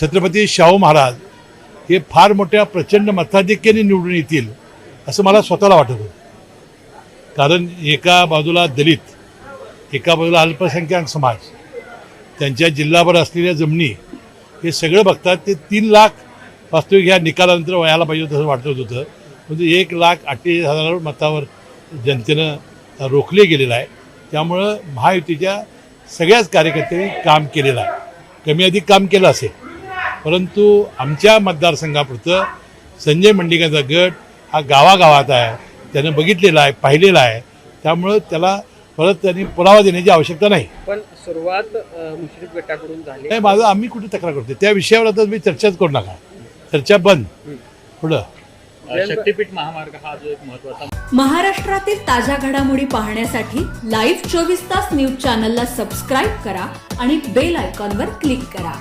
छत्रपती शाहू महाराज हे फार मोठ्या प्रचंड मताधिक्याने निवडून येतील असं मला स्वतःला वाटत. होतं कारण एका बाजूला दलित एका बाजूला अल्पसंख्याक समाज त्यांच्या जिल्हाभर असलेल्या जमिनी हे सगळं बघतात ते तीन लाख वास्तविक ह्या निकालानंतर व्हायला पाहिजे होतं असं वाटत होतं. म्हणजे एक लाख अठ्ठेचाळीस हजार मतावर जनतेनं रोखले गेलेलं आहे. त्यामुळं महायुतीच्या सगळ्याच कार्यकर्त्यांनी काम केलेलं आहे. कमी अधिक काम केलं असेल परंतु आमच्या मतदारसंघापुरतं संजय मंडिकांचा गट हा गावागावात आहे. त्यानं बघितलेला आहे पाहिलेला आहे. त्यामुळं त्याला परत त्यांनी पुरावा देण्याची आवश्यकता नाही. पण सुरुवात मुश्रीफ गटाकडून झाली. नाही माझं आम्ही कुठे तक्रार करतो त्या विषयावर आता तुम्ही चर्चाच करू नका. चर्चा बंद. पुढं. शक्तीपीठ महामार्ग हा जो एक महत्त्वाचा महाराष्ट्रातील ताज्या घडामोडी पाहण्यासाठी लाईव्ह चोवीस तास न्यूज चॅनलला सबस्क्राईब करा आणि बेल आयकॉनवर क्लिक करा.